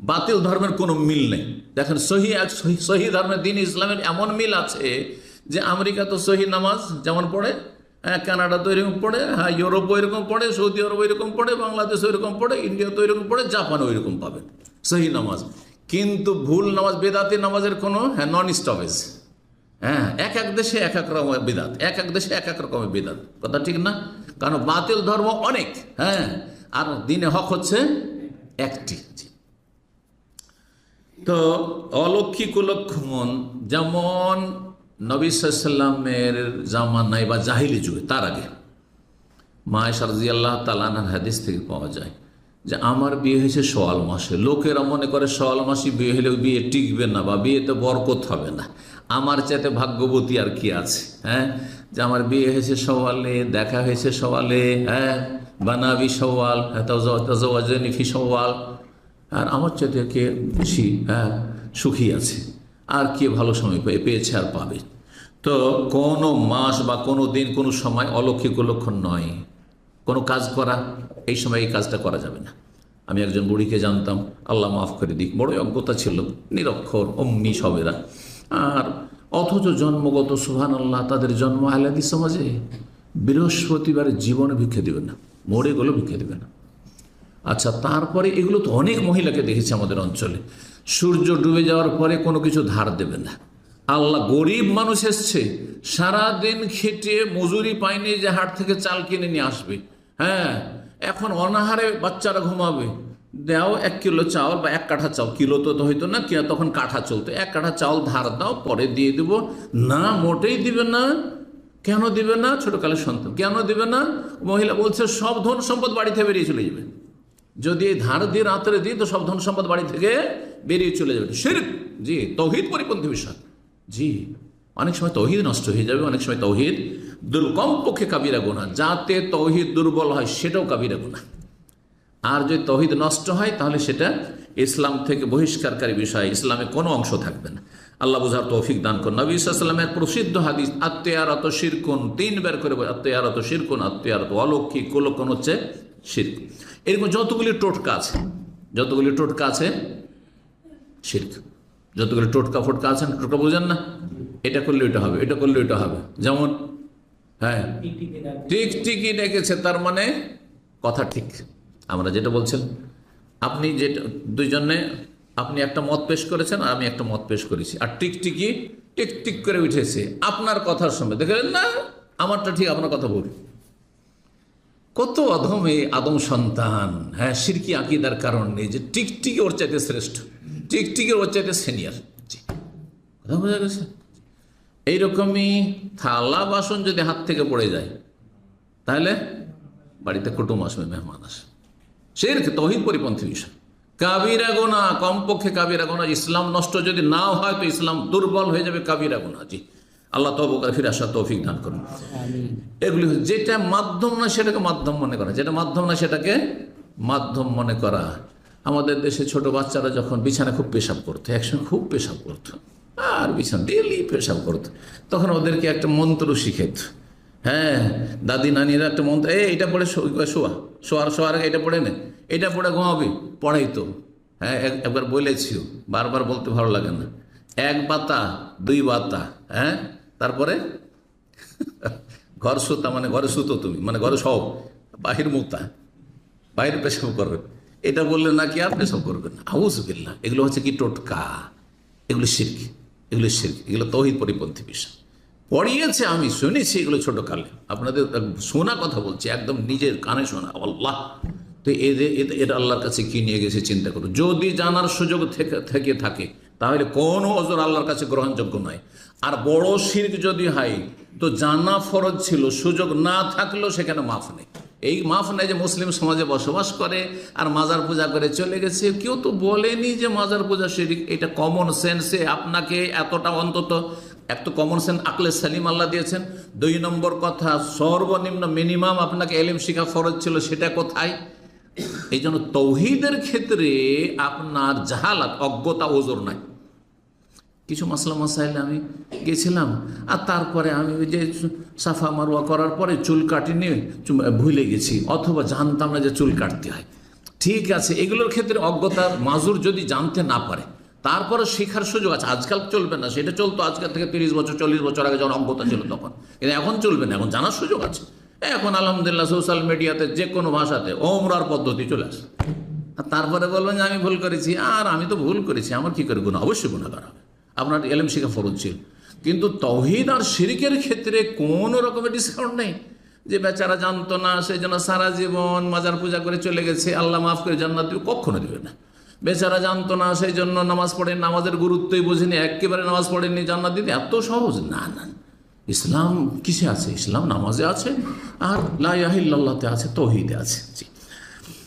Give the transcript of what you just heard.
বাতিল ধর্মের কোনো মিল নেই। দেখেন, সহি সহি- ধর্মের দিন ইসলামের এমন মিল আছে যে আমেরিকা তো সহি নামাজ যেমন পড়ে হ্যাঁ কানাডা তো এরকম পড়ে হ্যাঁ ইউরোপ এরকম পড়ে, সৌদি আরব এরকম পড়ে বাংলাদেশ ওইরকম পড়ে, ইন্ডিয়া তো এরকম পড়ে জাপান ওইরকম পাবে। সহি নামাজ। কিন্তু ভুল নামাজ, বেদাতি নামাজের কোনো হ্যাঁ নন স্টপেজ হ্যাঁ এক এক দেশে এক এক রকমের বিদাত, এক এক দেশে এক এক রকমের বিদাত। কথা ঠিক না? কারণ বাতিল ধর্ম অনেক হ্যাঁ আর দিনে হক হচ্ছে একটি। তো অলৌকিক লক্ষণ যেমন নবী সাল্লামের জামানায় বা জাহিলি যুগে তার আগে মায় সারজি আল্লাহ তালানার হাদিস থেকে পাওয়া যায় যে আমার বিয়ে হয়েছে সোয়াল মাসে লোকেরা মনে করে সোয়াল মাসে বিয়ে হলে বিয়ে টিকবে না বা বিয়েতে বরকত হবে না আমার চাইতে ভাগ্যবতী আর কি আছে হ্যাঁ যে আমার বিয়ে হয়েছে সওয়ালে দেখা হয়েছে সওয়ালে হ্যাঁ বানাবি সওয়াল তাজওয়াজনিফি সওয়াল আর আমার চাইতে কে বেশি হ্যাঁ সুখী আছে। আর কে ভালো সময় পেয়ে, পেয়েছে আর পাবে। তো কোনো মাস বা কোনো দিন, কোনো সময় অলৌকিক লক্ষণ নয়। কোনো কাজ করা, এই সময় এই কাজটা করা যাবে না। আমি একজন বুড়িকে জানতাম, আল্লাহ মাফ করে দিক বড়ই অজ্ঞতা ছিল, নিরক্ষর, অমনি সবেরা। আর অথচ জন্মগত সুহান আল্লাহ তাদের জন্ম আহলাদি সমাজে বৃহস্পতিবার জীবনে ভিক্ষে দেবে না, মরে গেলেও ভিক্ষে দেবে না। আচ্ছা তারপরে এগুলো তো অনেক মহিলাকে দেখেছি আমাদের অঞ্চলে। সূর্য ডুবে যাওয়ার পরে কোনো কিছু ধার দেবে না। আল্লাহ গরিব মানুষ এসছে, সারাদিন খেটে মজুরি পায়নি যে হাট থেকে চাল কিনে নিয়ে আসবে। হ্যাঁ এখন অনাহারে বাচ্চারা ঘুমাবে। দাও এক কিলো চাউল বা এক কাঠা চাউল, কিলো তো হইতো না তখন কাঠা চলতো। এক কাঠা চাউল ধার দাও, পরে দিয়ে দেব। না, মোটেই দিবে না। কেন দিবে না? ছোটকালের সন্তান। কেন দিবে না? মহিলা বলছে, সব ধন সম্পদ বাড়ি থেকে বেরিয়ে চলে যাবে। যদি ধার দিয়ে রাত্রে দিই, তো সব ধন সম্পদ বাড়ি থেকে বেরিয়ে চলে যাবে। শিরক! জি, তৌহিদ পরিপন্থী বিষয়। জি, অনেক সময় তৌহিদ নষ্ট হয়ে যাবে, অনেক সময় তৌহিদ দুর কমপক্ষে কাবিরা গোনা যাতে তৌহিদ দুর্বল হয়, সেটাও কাবিরা গোনা আর যদি তৌহিদ নষ্ট হয়, তাহলে সেটা ইসলাম থেকে বহিষ্কারকারী বিষয়, ইসলামে কোনো অংশ থাকবে না। আল্লাহ বুঝার তৌফিক দান করুন। নবী ইসলামের প্রসিদ্ধ হাদিস, আত্মীয়ারত শিরকুন, তিনবার করে আত্মীয়ারত শিরকুন, আত্মীয়ারত অলৌকিক কোলকন হচ্ছে শির্ক। এরকম যতগুলি টোটকা আছে, যতগুলি টোটকা আছে, শির্ক। যতগুলি টোটকা ফোটকা আছে, টোটকা বোঝেন না? এটা করলে এটা হবে, এটা করলে এটা হবে। যেমন হ্যাঁ টিক টিকি ডেকেছে, তার মানে কথা ঠিক। আমরা যেটা বলছেন আপনি যেটা, দুইজনে, আপনি একটা মত পেশ করেছেন আর আমি একটা মত পেশ করেছি। আর টিকটিকি টিক টিক করে উঠেছে। আপনার কথার সময় দেখলেন না? আমারটা ঠিক, আপনার কথা বলি কত আদম অধমে আদম সন্তান? হ্যাঁ সিরকি আকিদার কারণে যে টিকটিকি ওর চাইতে শ্রেষ্ঠ। টিকটিকি ওর চাইতে সিনিয়র কথা বোঝা গেছে? এইরকমই থালা বাসন যদি হাত থেকে পড়ে যায়, তাহলে বাড়িতে কুটুম আসবে, মেহমান আসবে। সেরকম তহিদ পরিপন্থী বিষয়। কাবিরা গোনা, কমপক্ষে কাবিরা গোনা, ইসলাম নষ্ট যদি নাও হয়, তো ইসলাম দুর্বল হয়ে যাবে কাবিরা গোনা। জি। আল্লাহ তবকার ফিরে আসা তৌফিক দান করুন। এগুলি যেটা মাধ্যম না সেটাকে মাধ্যম মনে করা। যেটা মাধ্যম না সেটাকে মাধ্যম মনে করা। আমাদের দেশে ছোট বাচ্চারা যখন বিছানা খুব পেশাব করতো একসঙ্গে খুব পেশাব করতো, আর বিছানা ডেলি পেশাব করতো। তখন ওদেরকে একটা মন্ত্র শিখেত হ্যাঁ দাদি নানিরা একটা মন্ত্র, এই এটা পড়ে শোয়া, শোয়ার শোয়ার আগে এটা পড়ে নে, এটা পড়ে ঘুমাবি, পড়াই তো। হ্যাঁ এক- একবার বলেছিও, বারবার বলতে ভালো লাগে না। এক বাতা, দুই বাতা হ্যাঁ তারপরে ঘর সুতা মানে ঘরে সুতো তুমি মানে ঘরে সব। বাহির মুক্তা বাইরে পেশাব করবে। এটা বললে নাকি আর পেশাব করবে না। আউজবিল্লা এগুলো হচ্ছে কি টোটকা? এগুলো শির্ক এগুলো শির্ক, এগুলো তহিদ পরিপন্থী বিষয় পড়িয়েছে আমি, শুনেছি এগুলো ছোট কালে আপনাদের শোনা কথা বলছি, একদম নিজের কানে শোনা, আল্লাহ। তো এদের এটা আল্লাহর কাছে কি নিয়ে গেছে চিন্তা করুন। যদি জানার সুযোগ থেকে থাকে তাহলে কোনো ওজোর আল্লাহর কাছে গ্রহণযোগ্য নয়। আর বড় শির্ক যদি হয়, তো জানা ফরজ ছিল, সুযোগ না থাকলেও সেখানে মাফ নেই। এই মাফ নেই যে মুসলিম সমাজে বসবাস করে আর মাজার পূজা করে চলে গেছে। কেউ তো বলেনি যে মাজার পূজা শিরিক, এটা কমন সেন্সে আপনাকে এতটা অন্তত, এক তো কমন সেন্স আকলে সালিম আল্লাহ দিয়েছেন। দুই নম্বর কথা, সর্বনিম্ন মিনিমাম আপনাকে এলিম শিখা ফরজ ছিল, সেটা কোথায়? এই জন্য তৌহিদের ক্ষেত্রে আপনার জাহালাত, অজ্ঞতা ওজোর নাই। কিছু মাসলা মাসাইলে আমি গেছিলাম, আর তারপরে আমি ওই যে সাফা মারুয়া করার পরে চুল কাটিনি ভুলে গেছি, অথবা জানতাম না যে চুল কাটতে হয়। ঠিক আছে, এগুলোর ক্ষেত্রে অজ্ঞতার মাজুর যদি জানতে না পারে, তারপরে শেখার সুযোগ আছে। আজকাল চলবে না, সেটা চলতো আজকাল থেকে তিরিশ বছর, চল্লিশ বছর আগে যখন অজ্ঞতা ছিল তখন। কিন্তু এখন চলবে না, এখন জানার সুযোগ আছে। এখন আলহামদুলিল্লাহ সোশ্যাল মিডিয়াতে যে কোনো ভাষাতে ওমরার পদ্ধতি চলে আসে। আর তারপরে বলবেন যে আমি ভুল করেছি, আর আমি তো ভুল করেছি, আমার কি করে গুণা অবশ্যই গুণা করা হবে। আপনার এলএম শিখা ফরজ ছিল। কিন্তু তৌহিদ আর শিরিকের ক্ষেত্রে কোনো রকমের ডিসকাউন্ট নেই। যে বেচারা জানতো না সেই জন্য সারা জীবন মাজার পূজা করে চলে গেছে, আল্লাহ মাফ করে জান্নাত দিবে কখনো দিবে না। বেচারা জানতো না, সেই জন্য নামাজ পড়েন নামাজের গুরুত্বই বোঝেনি, একেবারে নামাজ পড়েননি জান্নাত দিতে এত সহজ? না না ইসলাম কিসে আছে? ইসলাম নামাজে আছে, আর লাহিল্লাহতে আছে, তৌহিদে আছে। জি।